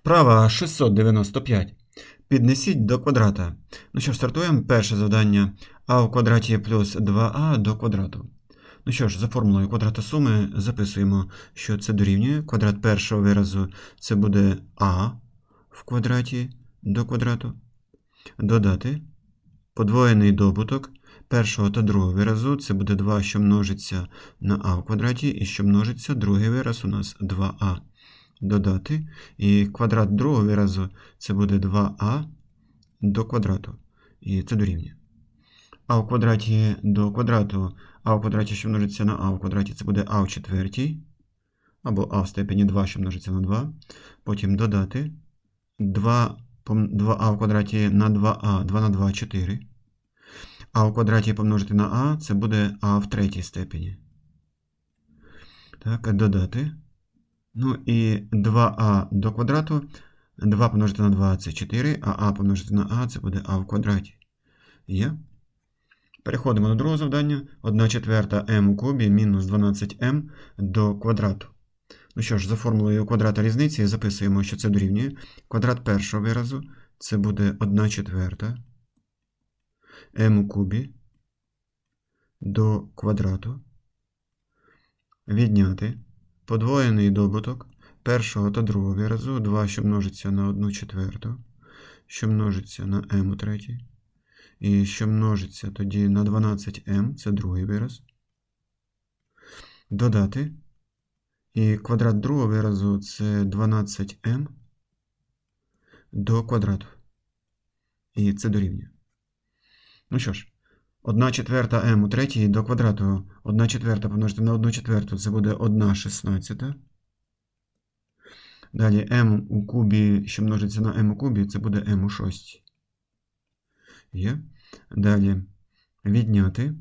Вправа 695. Піднесіть до квадрата. Ну що ж, стартуємо. Перше завдання а в квадраті плюс 2а до квадрату. Ну що ж, за формулою квадрата суми записуємо, що це дорівнює. Квадрат першого виразу це буде а в квадраті до квадрату. Додати подвоєний добуток першого та другого виразу це буде 2, що множиться на а в квадраті, і що множиться другий вираз у нас 2а. Додати. І квадрат другого виразу це буде 2а до квадрату. І це дорівнює. А в квадраті до квадрату, а в квадраті, що множиться на а в квадраті, це буде а в четвертій. Або а в степені 2, що множиться на 2. Потім додати 2, 2а в квадраті на 2а, 2 на 2 4. А в квадраті помножити на а, це буде а в третій степені. Так, додати. Ну і 2а до квадрату. 2 помножити на 2 це 4, а а помножити на а це буде а в квадраті. Є. Переходимо до другого завдання. 1 четверта m у кубі мінус 12m до квадрату. Ну що ж, за формулою квадрата різниці записуємо, що це дорівнює. Квадрат першого виразу це буде 1 четверта m у кубі до квадрату. Відняти подвоєний добуток першого та другого виразу 2, що множиться на 1 четверту, що множиться на m у третій. І що множиться тоді на 12m, це другий вираз. Додати. І квадрат другого виразу це 12m до квадрату. І це дорівнює. Ну що ж, 1 четверта m у третій до квадрату 1 четверта помножити на 1 четверту це буде 1 шістнадцята. Далі m у кубі, що множиться на m у кубі, це буде m у шостій. Є. Далі відняти.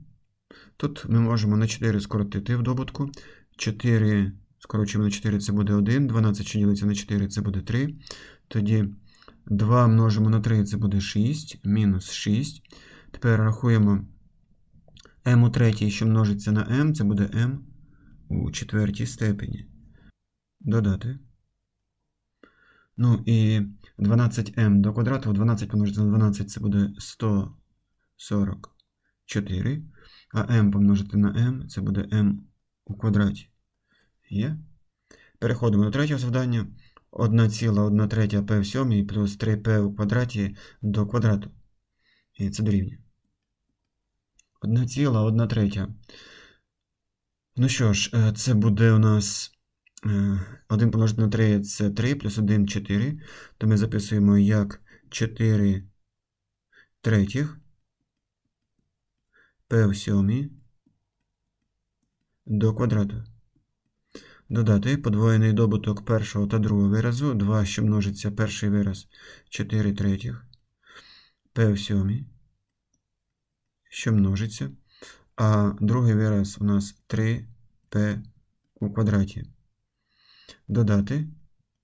Тут ми можемо на 4 скоротити в добутку. 4 скорочуємо на 4, це буде 1. 12, що ділиться на 4, це буде 3. Тоді 2 множимо на 3, це буде 6, мінус 6. Тепер рахуємо m у третій, що множиться на m, це буде m у четвертій степені. Додати. Ну і 12m до квадрату, 12 помножити на 12 це буде 144. А m помножити на m це буде m у квадраті. Є. Переходимо до третього завдання. 1,1 третя p в сьомій плюс 3p у квадраті до квадрату. І це дорівнює. 1,1 третя. Ну що ж, е, це буде у нас 1 помножити на 3 це 3, плюс 1 4. То ми записуємо як 4 третіх p в сьомій до квадрату. Додати подвоєний добуток першого та другого виразу. 2, що множиться перший вираз 4 третіх сьомій, що множиться. А другий вираз у нас 3p у квадраті. Додати.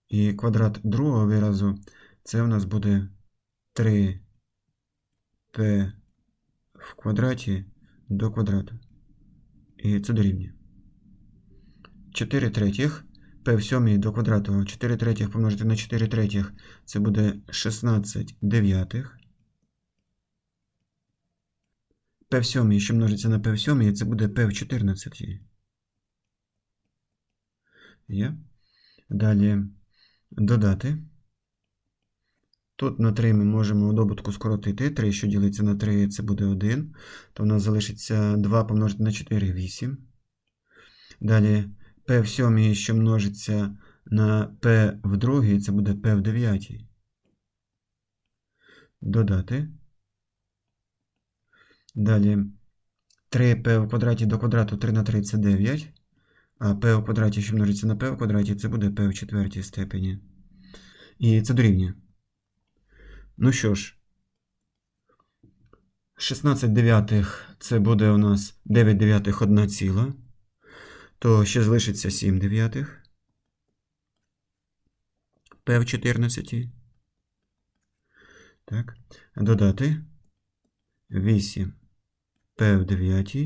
І квадрат другого виразу це у нас буде 3p в квадраті до квадрату. І це дорівнює. 4 третіх p в сьомій до квадрату. 4 третіх помножити на 4 третіх це буде 16 дев'ятих. P в сьомій, що множиться на p в сьомій, це буде p в 14. Є. Далі додати. Тут на 3 ми можемо у добутку скоротити. 3, що ділиться на 3, це буде 1. То в нас залишиться 2 помножити на 4 8. Далі p в сьомій, що множиться на p в другій, це буде p в дев'ятій. Додати. Далі 3p в квадраті до квадрату 3 на 3 це 9. А p в квадраті, що множиться на p в квадраті, це буде p в четвертій степені. І це дорівнює. Ну що ж, 16 дев'ятих це буде у нас 9 дев'ятих 1 ціла. То ще залишиться 7 дев'ятих. p в 14. Так. Додати 8 p в 9.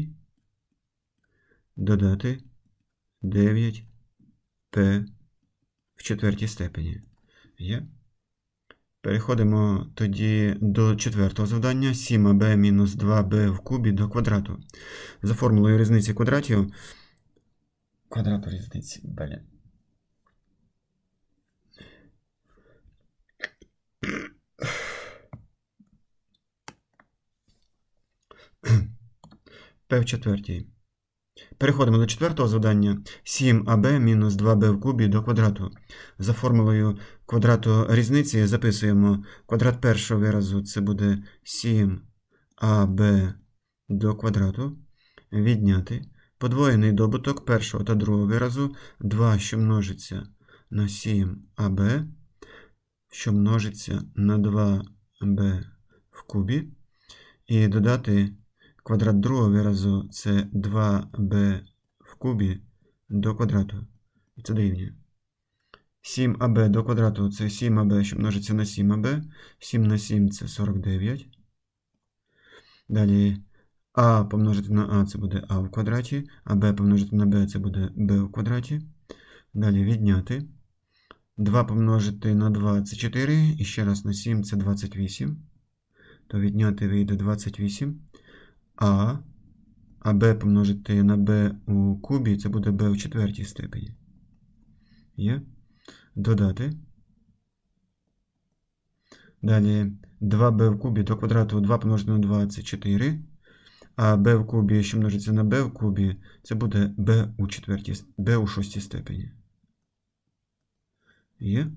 Додати 9 p в четвертій степені. Є. Переходимо тоді до четвертого завдання. 7аб мінус 2b в кубі до квадрату. За формулою різниці квадратів. Квадрату різниці. Блін. П в четвертій. Переходимо до четвертого завдання. 7аб мінус 2b в кубі до квадрату. За формулою квадрату різниці записуємо квадрат першого виразу це буде 7аб до квадрату. Відняти подвоєний добуток першого та другого виразу 2, що множиться на 7аб, що множиться на 2b в кубі. І додати квадрат другого виразу це 2b в кубі до квадрату. І це дорівнює. 7аб до квадрату це 7аб, що множиться на 7аб. 7 на 7 це 49. Далі а помножити на а це буде а в квадраті, а b помножити на b це буде b в квадраті. Далі відняти. 2 помножити на 2 це 4. І ще раз на 7 це 28. То відняти вийде 28. А, а b помножити на b у кубі, це буде b у четвертій степені. Є. Додати. Далі 2b в кубі до квадрату 2 помножити на 2 це 4. А b в кубі, що множиться на b в кубі, це буде b у четвертій, b у шостій степені. Є.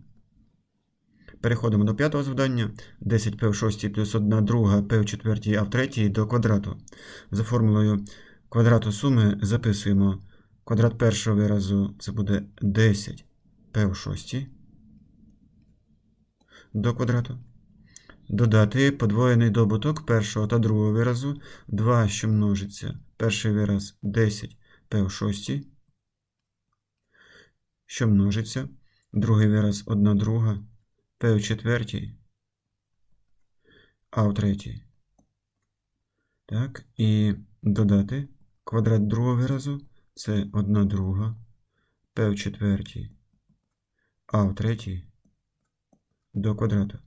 Переходимо до п'ятого завдання. 10p в шостій плюс 1 друга p в четвертій, а в третій до квадрату. За формулою квадрату суми записуємо квадрат першого виразу це буде 10 p в шостій до квадрату. Додати подвоєний добуток першого та другого виразу 2, що множиться. Перший вираз 10 p в шостій, що множиться. Другий вираз 1 друга p в четвертій, а в третій. Так, і додати квадрат другого виразу це 1 друга p в четвертій, а в третій до квадрату.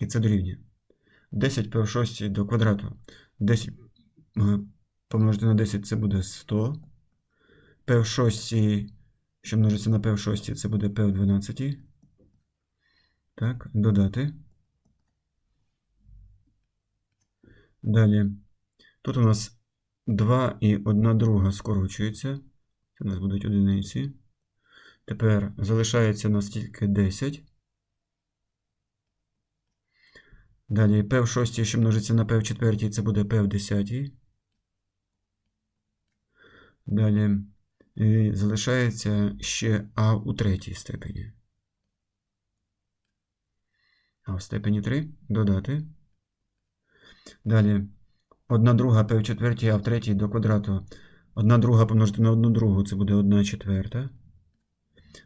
І це дорівнює. 10 p в 6 до квадрату. 10 помножити на 10 це буде 100. p в 6, що множиться на p в 6, це буде p в 12. Так, додати. Далі. Тут у нас 2 і 1 друга скорочується. Це у нас будуть одиниці. Тепер залишається у нас тільки 10. Далі p в 6, що множиться на p в 4, це буде p в 10. Далі і залишається ще а у третій степені. А в степені 3 додати. Далі 1 друга p в четвертій, а в третій до квадрату. 1 друга помножити на 1 другу, це буде 1 четверта.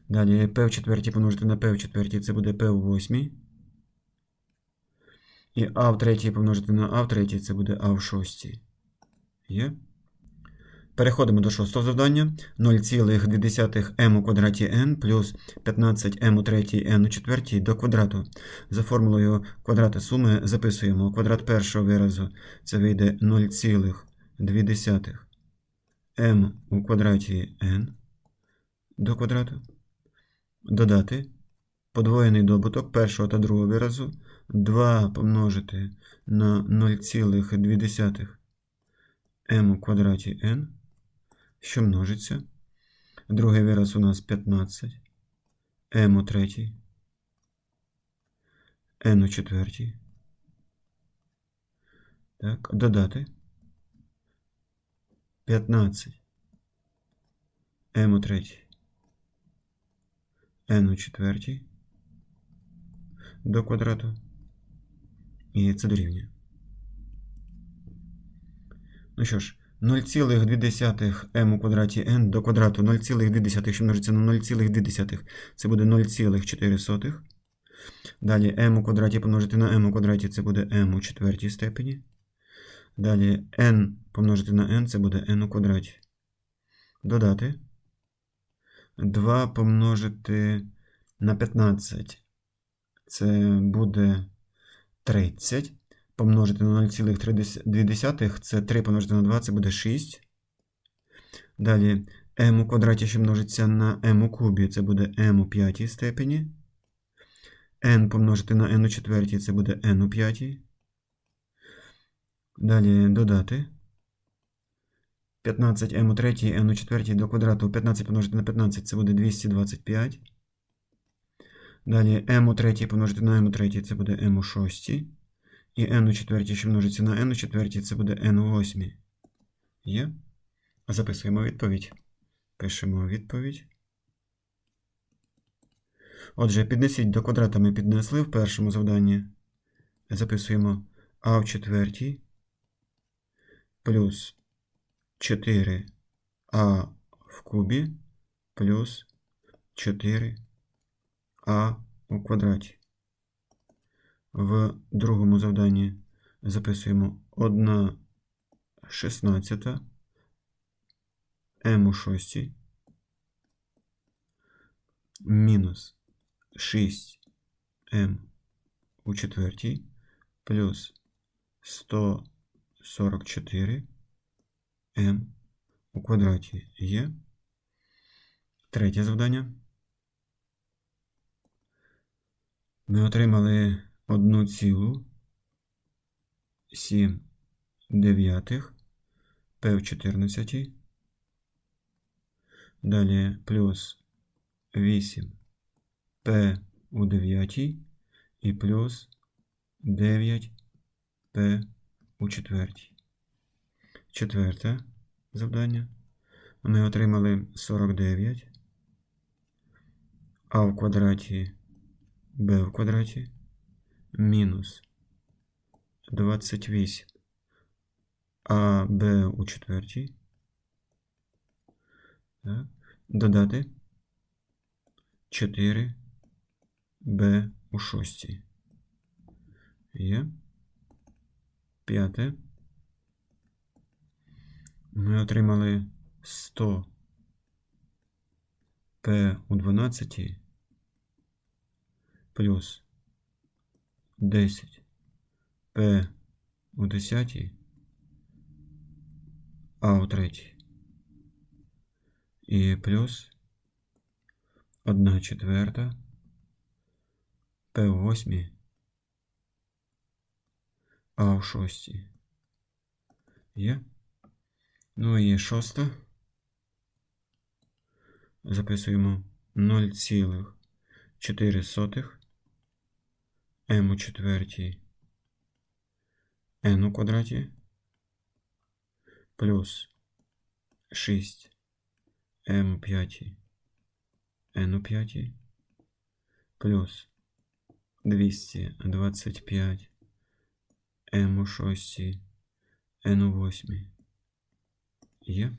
Далі p в четвертій помножити на p в четвертій, це буде p в восьмій. І а в третій помножити на а в третій, це буде а в шостій. Є. Переходимо до шостого завдання. 0,2m у квадраті n плюс 15m у третій n у четвертій до квадрату. За формулою квадрата суми записуємо квадрат першого виразу. Це вийде 0,2m у квадраті n до квадрату. Додати подвоєний добуток першого та другого виразу 2 помножити на 0,2 m у квадраті n, що множиться. Другий вираз у нас 15, m у третій, n у четвертій. Так, додати 15 m у третій, n у четвертій до квадрату. І це дорівнює. Ну що ж, 0,2m у квадраті n до квадрату 0,2, що множиться на 0,2, це буде 0,4. Далі m у квадраті помножити на m у квадраті це буде m у четвертій степені. Далі n помножити на n це буде n у квадраті. Додати. 2 помножити на 15 це буде 30. Помножити на 0,2 це 3 помножити на 2, це буде 6. Далі m у квадраті, що множиться на m у кубі, це буде m у п'ятій степені. n помножити на n у четвертій, це буде n у п'ятій. Далі додати. 15 m у третій, n у четвертій до квадрату 15 помножити на 15 це буде 225. Далі m у третій помножити на m у третій це буде m у шостій. І n у четвертій, що множиться на n у четвертій, це буде n у восьмій. Є? Записуємо відповідь. Пишемо відповідь. Отже, піднесіть до квадрата ми піднесли в першому завданні. Записуємо а в четвертій плюс 4а в кубі плюс 4а у квадраті. В другому завданні записуємо 1 шістнадцята m у шостій мінус 6m у четвертій плюс 144 m у квадраті є. Третє завдання. Ми отримали 1,7 дев'ятих p в 14. Далі плюс 8 p у 9 і плюс 9 p у 4. Четверте завдання. Ми отримали 49, а в квадраті b в квадраті мінус 28, а b у четвертій. Так. Додати 4 b у шостій. Є. П'яте. Ми отримали 100 П у 12 плюс 10 П у 10 А у 3 і плюс 1 четверта. П у 8 А у 6 Є? Ну і шоста. Записуємо 0,4 m у четвертій n у квадраті плюс 6 m у п'ятій n у п'ятій плюс 225 m у шостій n у восьмій. Є.